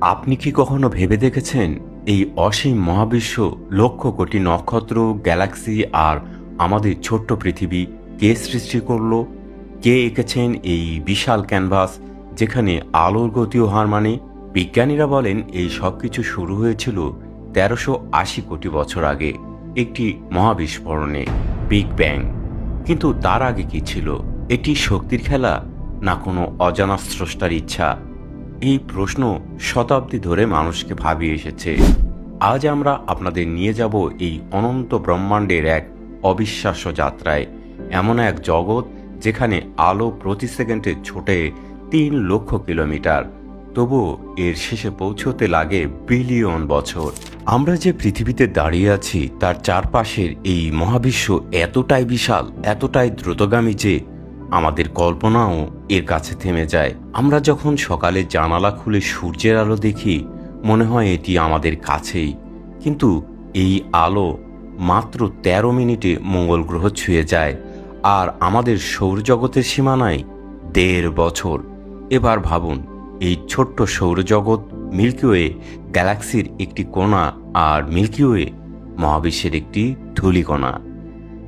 আপনি কি কখনো ভেবে দেখেছেন এই অসীম মহাবিশ্ব লক্ষ কোটি নক্ষত্র, গ্যালাক্সি আর আমাদের ছোট্ট পৃথিবী কে সৃষ্টি করল? কে এঁকেছেন এই বিশাল ক্যানভাস যেখানে আলোর গতিও হার মানে? বিজ্ঞানীরা বলেন এই সব কিছু শুরু হয়েছিল তেরোশো আশি কোটি বছর আগে, একটি মহাবিস্ফোরণে, বিগ ব্যাং। কিন্তু তার আগে কি ছিল? এটি শক্তির খেলা না কোনো অজানা স্রষ্টার ইচ্ছা? এই প্রশ্ন শতাব্দী ধরে মানুষকে ভাবিয়ে এসেছে। আজ আমরা আপনাদের নিয়ে যাব এই অনন্ত ব্রহ্মাণ্ডের এক অবিশ্বাস্য যাত্রায়। এমন এক জগৎ যেখানে আলো প্রতি সেকেন্ডে ছোটে তিন লক্ষ কিলোমিটার। তবুও এর শেষে পৌঁছতে লাগে বিলিয়ন বছর। আমরা যে পৃথিবীতে দাঁড়িয়ে আছি, তার চারপাশের এই মহাবিশ্ব এতটাই বিশাল, এতটাই দ্রুতগামী যে আমাদের কল্পনাও এর কাছে থেমে যায়। আমরা যখন সকালে জানালা খুলে সূর্যের আলো দেখি, মনে হয় এটি আমাদের কাছেই। কিন্তু এই আলো মাত্র ১৩ মিনিটে মঙ্গল গ্রহ ছুঁয়ে যায়, আর আমাদের সৌরজগতের সীমানায় দেড় বছর। এবার ভাবুন, এই ছোট্ট সৌরজগৎ মিল্কিওয়ে গ্যালাক্সির একটি কোণা আর মিল্কিওয়ে মহাবিশ্বের একটি ধূলিকণা।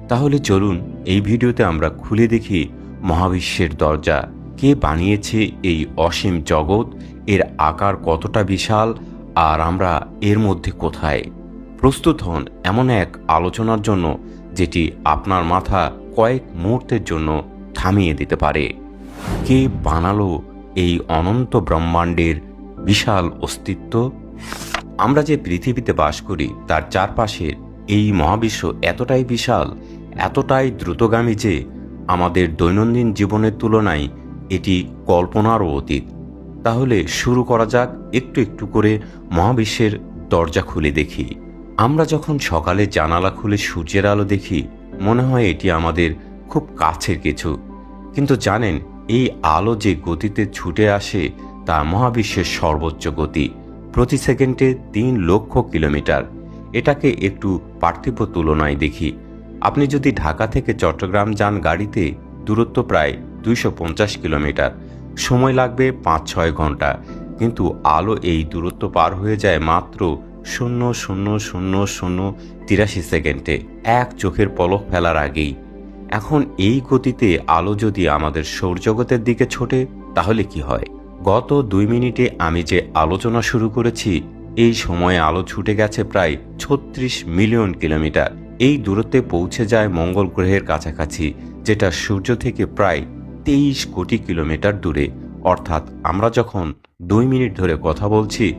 তাহলে চলুন এই ভিডিওতে আমরা খুলে দেখি মহাবিশ্বের দরজা। কে বানিয়েছে এই অসীম জগৎ? এর আকার কতটা বিশাল? আর আমরা এর মধ্যে কোথায়? প্রস্তুত হন এমন এক আলোচনার জন্য, যেটি আপনার মাথা কয়েক মুহূর্তের জন্য থামিয়ে দিতে পারে। কে বানালো এই অনন্ত ব্রহ্মাণ্ডের বিশাল অস্তিত্ব? আমরা যে পৃথিবীতে বাস করি, তার চারপাশের এই মহাবিশ্ব এতটাই বিশাল, এতটাই দ্রুতগামী যে আমাদের দৈনন্দিন জীবনের তুলনায় এটি কল্পনারও অতীত। তাহলে শুরু করা যাক একটু একটু করে মহাবিশ্বের দরজা খুলে দেখি। আমরা যখন সকালে জানালা খুলে সূর্যের আলো দেখি, মনে হয় এটি আমাদের খুব কাছের কিছু। কিন্তু জানেন, এই আলো যে গতিতে ছুটে আসে, তা মহাবিশ্বের সর্বোচ্চ গতি, প্রতি সেকেন্ডে তিন লক্ষ কিলোমিটার। এটাকে একটু পার্থিব তুলনায় দেখি। আপনি যদি ঢাকা থেকে চট্টগ্রাম যান গাড়িতে, দূরত্ব প্রায় দুইশো পঞ্চাশ কিলোমিটার। সময় লাগবে পাঁচ ছয় ঘণ্টা। কিন্তু আলো এই দূরত্ব পার হয়ে যায় মাত্র শূন্য শূন্য শূন্য শূন্য তিরাশি সেকেন্ডে, এক চোখের পলক ফেলার আগেই। এখন এই গতিতে আলো যদি আমাদের সৌরজগতের দিকে ছোটে, তাহলে কি হয়? গত দুই মিনিটে আমি যে আলোচনা শুরু করেছি, এই সময়ে আলো ছুটে গেছে প্রায় ছত্রিশ মিলিয়ন কিলোমিটার। এই দূরত্বে পৌঁছে যায় মঙ্গল গ্রহের কাছাকাছি, যেটা সূর্য থেকে প্রায় তেইশ কোটি কিলোমিটার দূরে। অর্থাৎ আমরা যখন দুই মিনিট ধরে কথা বলছি,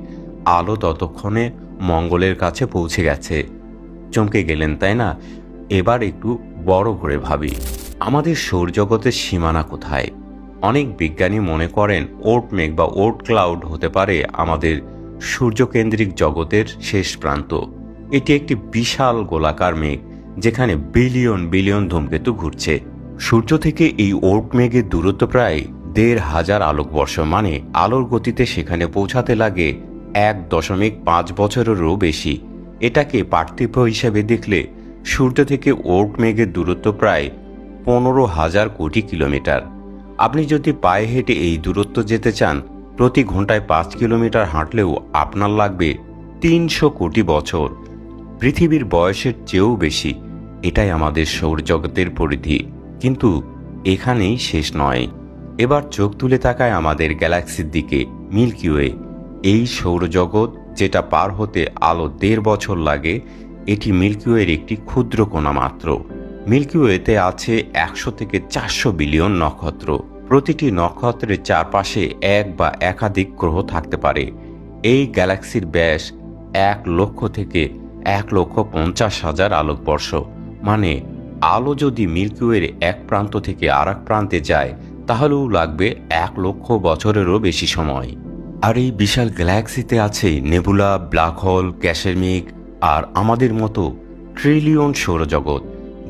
আলো ততক্ষণে মঙ্গলের কাছে পৌঁছে গেছে। চমকে গেলেন, তাই না? এবার একটু বড় করে ভাবি, আমাদের সৌরজগতের সীমানা কোথায়? অনেক বিজ্ঞানী মনে করেন ওট মেঘ বা ওট ক্লাউড হতে পারে আমাদের সূর্যকেন্দ্রিক জগতের শেষ প্রান্ত। এটি একটি বিশাল গোলাকার মেঘ, যেখানে বিলিয়ন বিলিয়ন ধূমকেতু ঘুরছে। সূর্য থেকে এই ওর্ক মেঘের দূরত্ব প্রায় দেড় হাজার আলোকবর্ষ মানে আলোর গতিতে সেখানে পৌঁছাতে লাগে এক দশমিক পাঁচ বছরেরও বেশি। এটাকে পার্থিব হিসেবে দেখলে সূর্য থেকে ওর্ক মেঘের দূরত্ব প্রায় পনেরো হাজার কোটি কিলোমিটার। আপনি যদি পায়ে হেঁটে এই দূরত্ব যেতে চান, প্রতি ঘন্টায় পাঁচ কিলোমিটার হাঁটলেও আপনার লাগবে তিনশো কোটি বছর। পৃথিবীর বয়সের চেয়েও বেশি, এটাই আমাদের সৌরজগতের পরিধি। কিন্তু এখানেই শেষ নয়। এবার চোখ তুলে তাকায় আমাদের গ্যালাক্সির দিকে, মিল্কি ওয়ে। এই সৌরজগৎ যেটা পার হতে আলো দেড় বছর লাগে, এটি মিল্কিওয়ের একটি ক্ষুদ্র কোণা মাত্র। মিল্কিওয়েতে আছে একশো থেকে চারশো বিলিয়ন নক্ষত্র। প্রতিটি নক্ষত্রের চারপাশে এক বা একাধিক গ্রহ থাকতে পারে। এই গ্যালাক্সির ব্যাস এক লক্ষ থেকে এক লক্ষ পঞ্চাশ হাজার আলোকবর্ষ। মানে আলো যদি মিল্কিওয়ের এক প্রান্ত থেকে আর প্রান্তে যায়, তাহলেও লাগবে এক লক্ষ বছরেরও বেশি সময়। আর এই বিশাল গ্যালাক্সিতে আছে নেবুলা, ব্ল্যাক হোল মেঘ আর আমাদের মতো ট্রিলিয়ন সৌরজগৎ,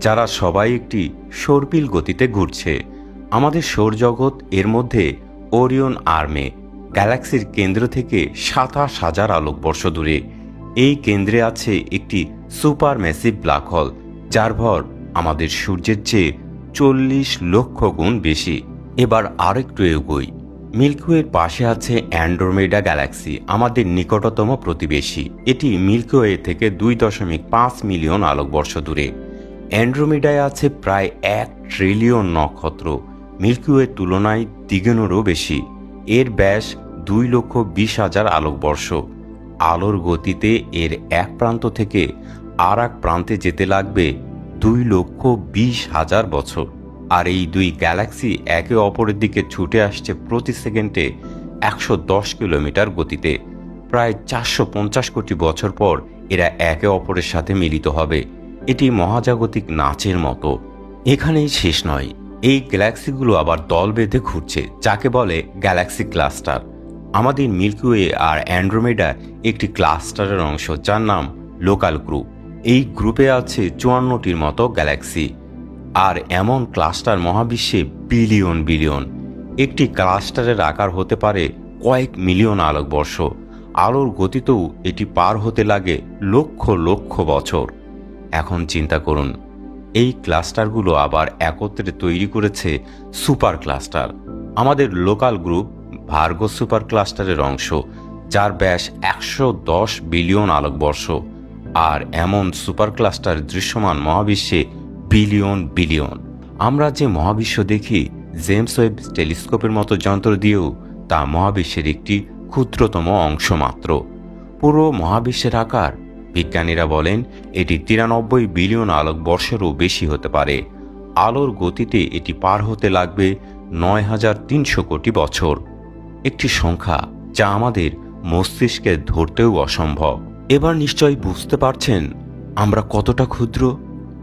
যারা সবাই একটি সর্পিল গতিতে ঘুরছে। আমাদের সৌরজগৎ এর মধ্যে ওরিয়ন আর্মে, গ্যালাক্সির কেন্দ্র থেকে সাতাশ হাজার আলোকবর্ষ দূরে। এই কেন্দ্রে আছে একটি সুপার ম্যাসিভ ব্ল্যাক হোল, যার ভর আমাদের সূর্যের চেয়ে চল্লিশ লক্ষ গুণ বেশি। এবার আরেকটু এগোই। মিল্কিওয়ের পাশে আছে অ্যান্ড্রোমেডা গ্যালাক্সি, আমাদের নিকটতম প্রতিবেশী। এটি মিল্কিওয়ে থেকে দুই দশমিক পাঁচ মিলিয়ন আলোকবর্ষ দূরে। অ্যান্ড্রোমেডায় আছে প্রায় এক ট্রিলিয়ন নক্ষত্র। মিল্কিওয়ের তুলনায় দ্বিগুণেরও বেশি। এর ব্যাস দুই লক্ষ বিশ হাজার আলোকবর্ষ। আলোর গতিতে এর এক প্রান্ত থেকে আর এক প্রান্তে যেতে লাগবে দুই লক্ষ বিশ হাজার বছর। আর এই দুই গ্যালাক্সি একে অপরের দিকে ছুটে আসছে প্রতি সেকেন্ডে একশো দশ কিলোমিটার গতিতে। প্রায় চারশো পঞ্চাশ কোটি বছর পর এরা একে অপরের সাথে মিলিত হবে। এটি মহাজাগতিক নাচের মতো। এখানেই শেষ নয়। এই গ্যালাক্সিগুলো আবার দল বেঁধে ঘুরছে, যাকে বলে গ্যালাক্সি ক্লাস্টার। আমাদের মিল্কিওয়ে আর অ্যান্ড্রোমেডা একটি ক্লাস্টারের অংশ, যার নাম লোকাল গ্রুপ। এই গ্রুপে আছে চুয়ান্নটির মতো গ্যালাক্সি, আর এমন ক্লাস্টার মহাবিশ্বে বিলিয়ন বিলিয়ন। একটি ক্লাস্টারের আকার হতে পারে কয়েক মিলিয়ন আলোকবর্ষ। আলোর গতিতেও এটি পার হতে লাগে লক্ষ লক্ষ বছর। এখন চিন্তা করুন, এই ক্লাস্টারগুলো আবার একত্রে তৈরি করেছে সুপার ক্লাস্টার। আমাদের লোকাল গ্রুপ ভার্গো সুপার ক্লাস্টারের অংশ, যার ব্যাস একশো দশ বিলিয়ন আলোকবর্ষ, আর এমন সুপার ক্লাস্টার দৃশ্যমান মহাবিশ্বে বিলিয়ন বিলিয়ন। আমরা যে মহাবিশ্ব দেখি, জেমস ওয়েব টেলিস্কোপের মতো যন্ত্র দিয়েও তা মহাবিশ্বের একটি ক্ষুদ্রতম অংশ মাত্র। পুরো মহাবিশ্বের আকার, বিজ্ঞানীরা বলেন, এটি তিরানব্বই বিলিয়ন আলোকবর্ষেরও বেশি হতে পারে। আলোর গতিতে এটি পার হতে লাগবে নয় হাজার তিনশো কোটি বছর। একটি সংখ্যা যা আমাদের মস্তিষ্কে ধরতেও অসম্ভব। এবার নিশ্চয়ই বুঝতে পারছেন আমরা কতটা ক্ষুদ্র?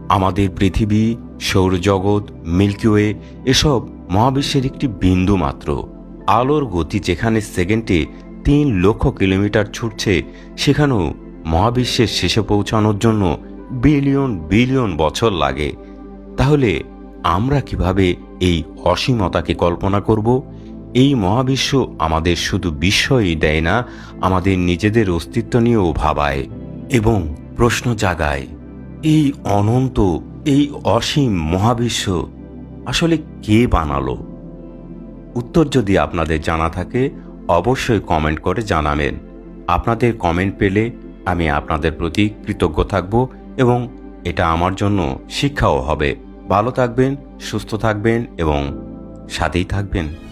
আমাদের পৃথিবী, সৌরজগৎ মিল্কিওয়ে এসব মহাবিশ্বের একটি বিন্দু মাত্র। আলোর গতি যেখানে সেকেন্ডে তিন লক্ষ কিলোমিটার ছুটছে, সেখানেও মহাবিশ্বের শেষে পৌঁছানোর জন্য বিলিয়ন বিলিয়ন বছর লাগে। তাহলে আমরা কীভাবে এই অসীমতাকে কল্পনা করব? এই মহাবিশ্ব আমাদের শুধু বিস্ময়ই দেয় না, আমাদের নিজেদের অস্তিত্ব নিয়েও ভাবায় এবং প্রশ্ন জাগায়, এই অনন্ত, এই অসীম মহাবিশ্ব আসলে কে বানালো? উত্তর যদি আপনাদের জানা থাকে, অবশ্যই কমেন্ট করে জানাবেন। আপনাদের কমেন্ট পেলে আমি আপনাদের প্রতি কৃতজ্ঞ থাকব এবং এটা আমার জন্য শিক্ষাও হবে। ভালো থাকবেন, সুস্থ থাকবেন এবং সাথেই থাকবেন।